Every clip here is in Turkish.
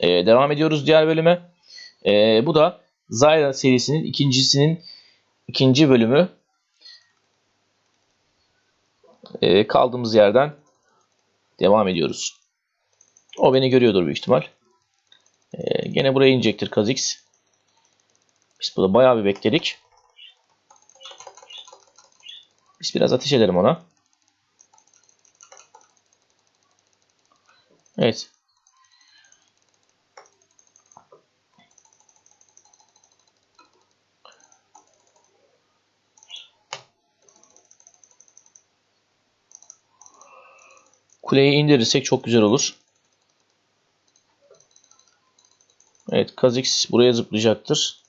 Ee, devam ediyoruz diğer bölüme. Ee, bu da Zyra serisinin ikincisinin ikinci bölümü. Ee, kaldığımız yerden devam ediyoruz. O beni görüyordur büyük ihtimal. Ee, gene buraya inecektir Kha'Zix. Biz burada bayağı bir bekledik. Biz biraz ateş edelim ona. Evet. Kuleyi indirirsek çok güzel olur. Evet Kha'Zix buraya zıplayacaktır.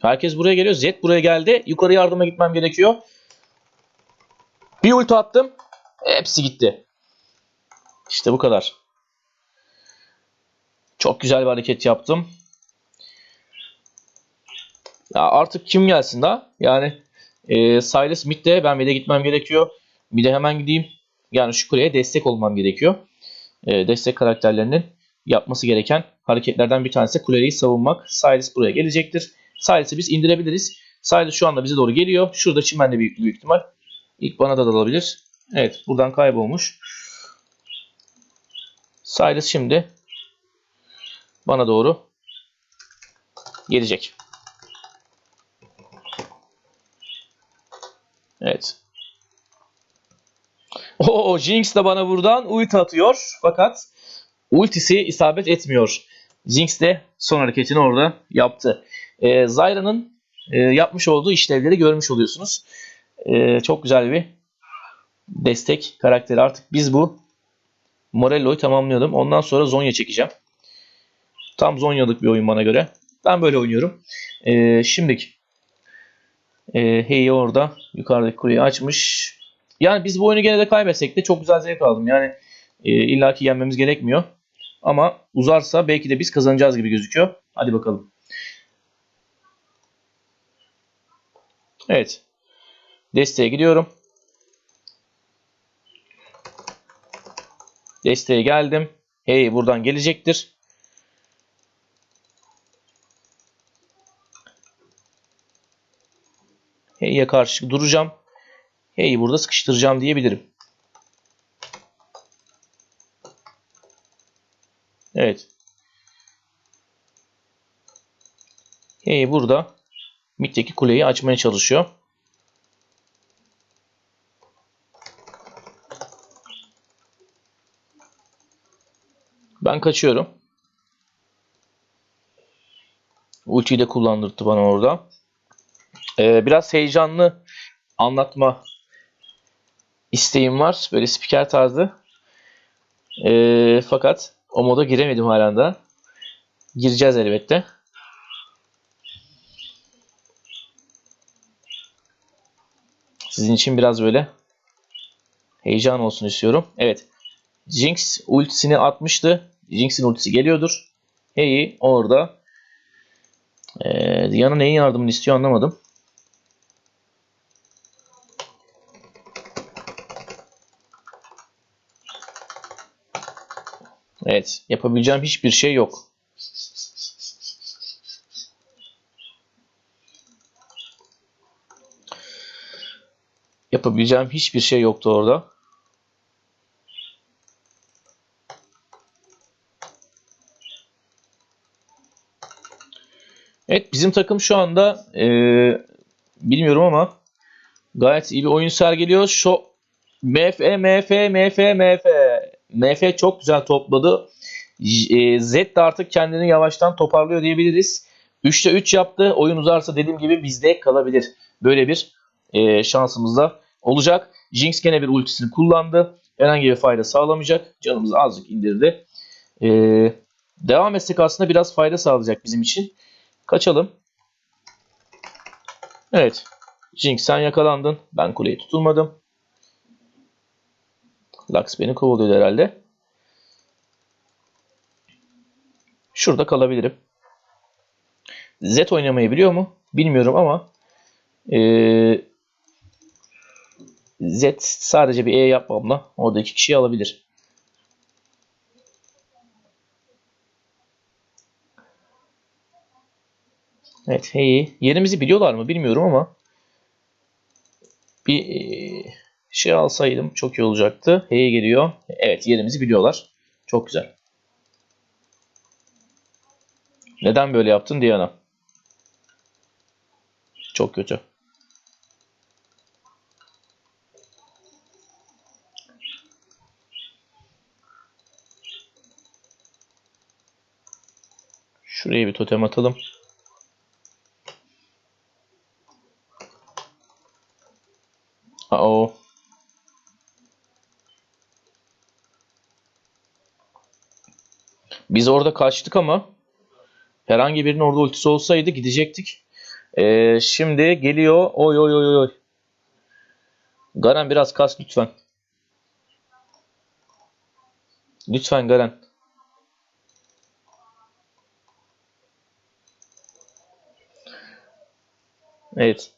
Herkes buraya geliyor. Z buraya geldi. Yukarı yardıma gitmem gerekiyor. Bir ulti attım. Hepsi gitti. İşte bu kadar. Çok güzel bir hareket yaptım. Ya artık kim gelsin daha? Yani e, Silas midde ben mid'e gitmem gerekiyor. Mid'e hemen gideyim. Yani şu kuleye destek olmam gerekiyor. E, destek karakterlerinin yapması gereken hareketlerden bir tanesi kuleyi savunmak. Silas buraya gelecektir. Silas'ı biz indirebiliriz. Silas şu anda bize doğru geliyor. Şurada çimen de büyük, büyük ihtimal. İlk bana da dalabilir. Evet buradan kaybolmuş. Silas şimdi bana doğru gelecek. Evet. O Jinx de bana buradan ulti atıyor. Fakat ultisi isabet etmiyor. Jinx de son hareketini orada yaptı. Ee, Zyra'nın e, yapmış olduğu işlevleri görmüş oluyorsunuz. Ee, çok güzel bir destek karakteri. Artık biz bu Morello'yu tamamlayalım. Ondan sonra Zonya çekeceğim. Tam Zonya'lık bir oyun bana göre. Ben böyle oynuyorum. Ee, şimdiki e, Hey orada yukarıdaki kuleyi açmış. Yani biz bu oyunu gene de kaybetsek de çok güzel zevk aldım. Yani e, illaki yenmemiz gerekmiyor. Ama uzarsa belki de biz kazanacağız gibi gözüküyor. Hadi bakalım. Evet. Desteğe gidiyorum. Desteğe geldim. Hey buradan gelecektir. Hey'e karşı duracağım. Hey'i burada sıkıştıracağım diyebilirim. Evet. Hey burada middeki kuleyi açmaya çalışıyor. Ben kaçıyorum. Ultiyi de kullandırdı bana orada. Ee, biraz heyecanlı anlatma isteğim var. Böyle spiker tarzı. Ee, fakat o moda giremedim halen daha. Gireceğiz elbette. Sizin için biraz böyle heyecan olsun istiyorum. Evet. Jinx ultisini atmıştı. Jinx'in ultisi geliyordur. Hey orada. Ee, Diana neyin yardımını istiyor anlamadım. Evet. Yapabileceğim hiçbir şey yok. Yapabileceğim hiçbir şey yoktu orada. Evet bizim takım şu anda e, bilmiyorum ama gayet iyi bir oyun sergiliyor. Şu MF, MF, MF, MF. MF çok güzel topladı. E, Z de artık kendini yavaştan toparlıyor diyebiliriz. 3'te 3 yaptı. Oyun uzarsa dediğim gibi bizde kalabilir. Böyle bir e, şansımız da olacak. Jinx gene bir ultisini kullandı. Herhangi bir fayda sağlamayacak. Canımızı azıcık indirdi. E, devam etsek aslında biraz fayda sağlayacak bizim için. Kaçalım. Evet. Jinx sen yakalandın. Ben kuleyi tutulmadım. Lux beni kovalıyor herhalde. Şurada kalabilirim. Z oynamayı biliyor mu? Bilmiyorum ama ee, Z sadece bir E yapmamla orada iki kişiyi alabilir. Evet hey yerimizi biliyorlar mı bilmiyorum ama bir ee, şey alsaydım çok iyi olacaktı. Hey geliyor. Evet yerimizi biliyorlar. Çok güzel. Neden böyle yaptın Diana? Çok kötü. Şuraya bir totem atalım. Aa. Biz orada kaçtık ama herhangi birinin orada ultisi olsaydı gidecektik. Ee, şimdi geliyor. Oy oy oy oy. Garen biraz kas lütfen. Lütfen Garen. Evet.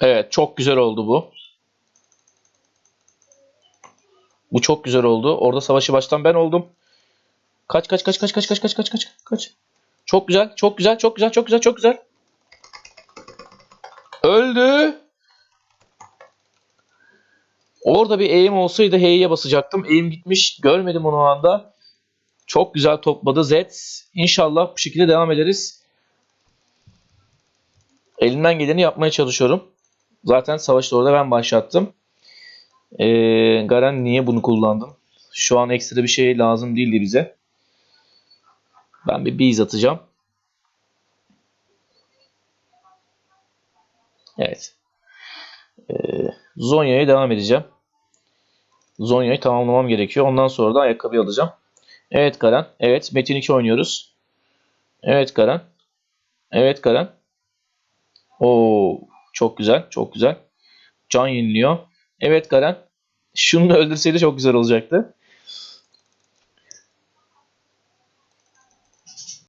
Evet, çok güzel oldu bu. Bu çok güzel oldu. Orada savaşı baştan ben oldum. Kaç kaç kaç kaç kaç kaç kaç kaç kaç kaç. Çok güzel, çok güzel, çok güzel, çok güzel, çok güzel. Öldü. Orada bir eğim olsaydı H'ye basacaktım. Eğim gitmiş. Görmedim onu o anda. Çok güzel topladı Z. İnşallah bu şekilde devam ederiz. Elimden geleni yapmaya çalışıyorum. Zaten savaşı orada ben başlattım. Ee, Garen niye bunu kullandın? Şu an ekstra bir şey lazım değildi bize. Ben bir bees atacağım. Evet. Ee, Zonya'ya devam edeceğim. Zonya'yı tamamlamam gerekiyor. Ondan sonra da ayakkabı alacağım. Evet Garen. Evet Metin 2 oynuyoruz. Evet Garen. Evet Garen. Oo çok güzel. Çok güzel. Can yeniliyor. Evet Garen. Şunu da öldürseydi çok güzel olacaktı.